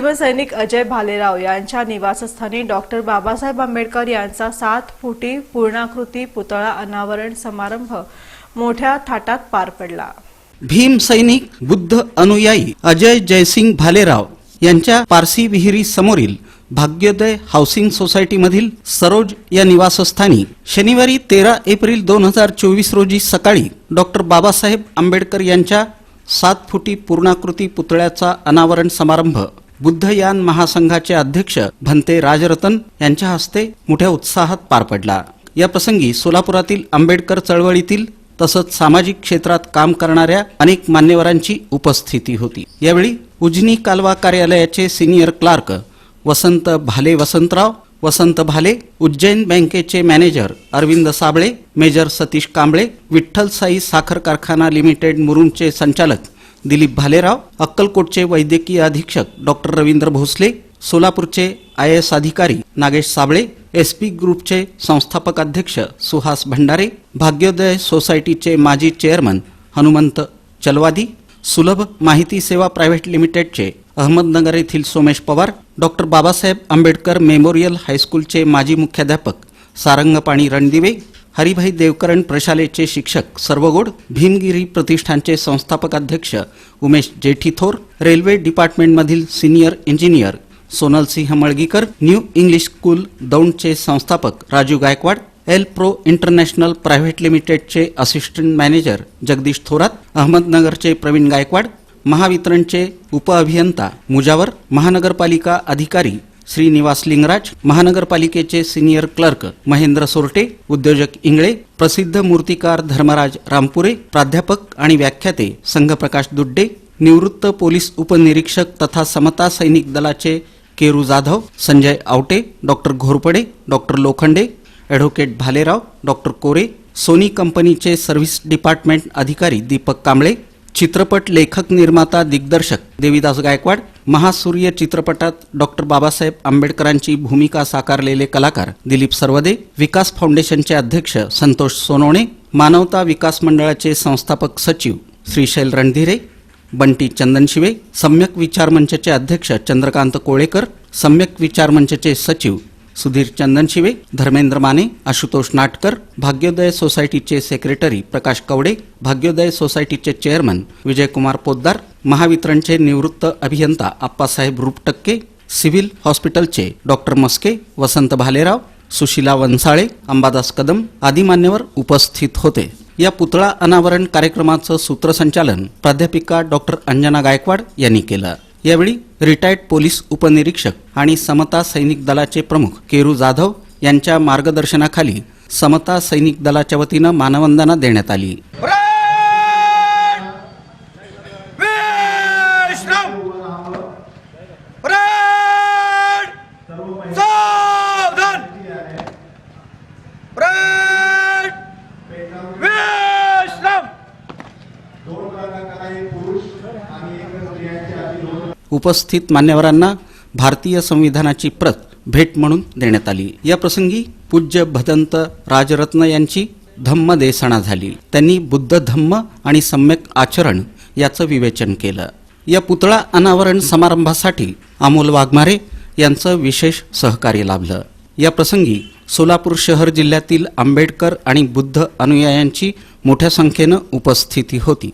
भीमसैनिक अजय भालेराव यांच्या निवासस्थानी डॉक्टर बाबासाहेब आंबेडकर यांचा सात फुटी पूर्णाकृती पुतळा अनावरण समारंभ मोठ्या थाटात पार पडला. भीम सैनिक बुद्ध अनुयायी अजय जयसिंग भालेराव यांच्या पारसी विहिरी समोरील भाग्योदय हाऊसिंग सोसायटीमधील सरोज या निवासस्थानी शनिवारी तेरा एप्रिल दोन हजार चोवीस रोजी सकाळी डॉक्टर बाबासाहेब आंबेडकर यांच्या सात फुटी पूर्णाकृती पुतळ्याचा अनावरण समारंभ बुद्धयान महासंघाचे अध्यक्ष भंते राजरतन यांच्या हस्ते मोठ्या उत्साहात पार पडला. या प्रसंगी सोलापुरातील आंबेडकर चळवळीतील तसंच सामाजिक क्षेत्रात काम करणाऱ्या अनेक मान्यवरांची उपस्थिती होती. यावेळी उजनी कालवा कार्यालयाचे सिनियर क्लार्क वसंत भाले वसंतराव वसंत भाले उज्जैन बँकेचे मॅनेजर अरविंद साबळे मेजर सतीश कांबळे विठ्ठल साई साखर कारखाना लिमिटेड मुरुंचे संचालक दिलीप भालेराव अक्कलकोटचे वैद्यकीय अधीक्षक डॉक्टर रवींद्र भोसले सोलापूरचे आय एस अधिकारी नागेश साबळे एस पी ग्रुपचे संस्थापक अध्यक्ष सुहास भंडारे भाग्योदय सोसायटीचे माजी चेअरमन हनुमंत चलवादी सुलभ माहिती सेवा प्रायव्हेट लिमिटेडचे अहमदनगर येथील सोमेश पवार डॉक्टर बाबासाहेब आंबेडकर मेमोरियल हायस्कूलचे माजी मुख्याध्यापक सारंगपाणी रणदिवे हरिभाई देवकरण प्रशालेचे शिक्षक सर्वगोड भीमगिरी प्रतिष्ठानचे संस्थापक अध्यक्ष Umesh Jethithor railway डिपार्टमेंटमधील senior engineer Sonal Singh Malgikar new English school दौंडचे संस्थापक Raju Gaikwad L pro international private लिमिटेडचे असिस्टंट मॅनेजर जगदीश थोरात अहमदनगरचे प्रवीण गायकवाड महावितरणचे उपअभियंता मुजावर महानगरपालिका अधिकारी श्रीनिवास लिंगराज महानगरपालिकेचे सिनियर क्लर्क महेंद्र सोरटे उद्योजक इंगळे प्रसिद्ध मूर्तिकार धर्मराज रामपुरे प्राध्यापक आणि व्याख्याते संघप्रकाश दुड्डे निवृत्त पोलीस उपनिरीक्षक तथा समता सैनिक दलाचे Keru Jadhav Sanjay Awate doctor Ghorpade doctor Lokhande advocate Bhalerao doctor Kore Sony कंपनीचे सर्व्हिस डिपार्टमेंट अधिकारी दीपक कांबळे चित्रपट लेखक निर्माता दिग्दर्शक देवीदास गायकवाड महासूर्य चित्रपटात डॉक्टर बाबासाहेब आंबेडकरांची भूमिका साकारलेले कलाकार दिलीप सर्वदे विकास फाउंडेशनचे अध्यक्ष संतोष सोनवणे मानवता विकास मंडळाचे संस्थापक सचिव श्रीशैल रणधीरे बंटी चंदनशिवे सम्यक विचार मंचचे अध्यक्ष चंद्रकांत कोळेकर सम्यक विचार मंचचे सचिव सुधीर चंदनशिवे धर्मेंद्र माने आशुतोष नाटकर भाग्योदय सोसायटीचे सेक्रेटरी प्रकाश कवडे भाग्योदय सोसायटीचे चेअरमन विजयकुमार पोद्दार महावितरणचे निवृत्त अभियंता आप्पासाहेब रुपटक्के सिव्हिल हॉस्पिटलचे डॉक्टर मस्के वसंत भालेराव सुशिला वनसाळे अंबादास कदम आदी मान्यवर उपस्थित होते. या पुतळा अनावरण कार्यक्रमाचं सूत्रसंचालन प्राध्यापिका डॉक्टर अंजना गायकवाड यांनी केलं. यावेळी रिटायर्ड पोलीस उपनिरीक्षक आणि समता सैनिक दलाचे प्रमुख केरू जाधव यांच्या मार्गदर्शनाखाली समता सैनिक दलाच्या वतीनं मानवंदना देण्यात आली. उपस्थित मान्यवरांना भारतीय संविधानाची प्रत भेट म्हणून देण्यात आली. या प्रसंगी पूज्य भदंत राजरत्न यांची धम्म देसणा झाली. त्यांनी बुद्ध धम्म आणि सम्यक आचरण याचं विवेचन केलं. या पुतळा अनावरण समारंभासाठी अमोल वाघमारे यांचं विशेष सहकार्य लाभलं. या प्रसंगी सोलापूर शहर जिल्ह्यातील आंबेडकर आणि बुद्ध अनुयायांची मोठ्या संख्येनं उपस्थिती होती.